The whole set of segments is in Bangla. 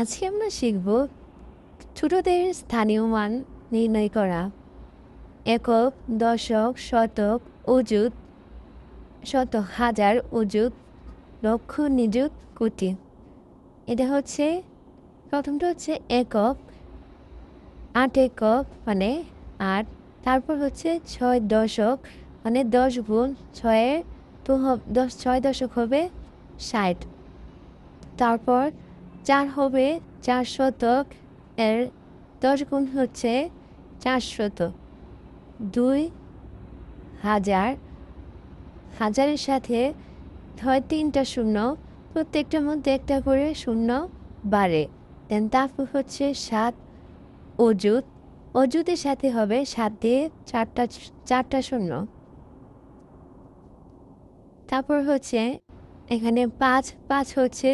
আজকে আমরা শিখব ছোটদের স্থানীয় মান নির্ণয় করা। একক, দশক, শতক, অযুত, শত হাজার অযুত, লক্ষ, নিযুত, কোটি। এটা হচ্ছে, প্রথমটা হচ্ছে একক, আট একক মানে আট, তারপর হচ্ছে ছয় দশক মানে দশ গুণ ছয়ের তো দশ, ছয় দশক হবে ষাট। তারপর চার হবে চার শতক এর দশ গুণ হচ্ছে চার শতক। দুই হাজার হাজারের সাথে হয় তিনটা শূন্য প্রত্যেকটার মধ্যে একটা করে শূন্য বাড়ে। দেন তারপর হচ্ছে সাত অজুত অজুতের সাথে হবে সাত দিয়ে চারটা চারটা শূন্য। তারপর হচ্ছে এখানে পাঁচ পাঁচ হচ্ছে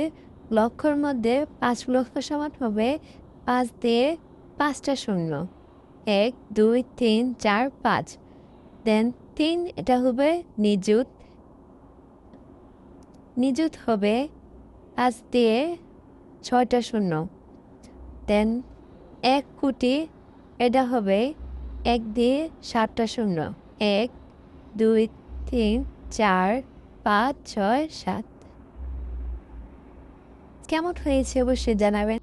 লক্ষর মধ্যে পাঁচ লক্ষ সমান হবে পাঁচ দিয়ে পাঁচটা শূন্য। এক, দুই, তিন, চার, পাঁচ। দেন তিন, এটা হবে নিযুত। নিযুত হবে পাঁচ দিয়ে ছয়টা শূন্য। দেন এক কোটি, এটা হবে এক দিয়ে সাতটা শূন্য। এক, দুই, তিন, চার, পাঁচ, ছয়, সাত। কেমন হয়েছে অবশ্যই জানাবেন।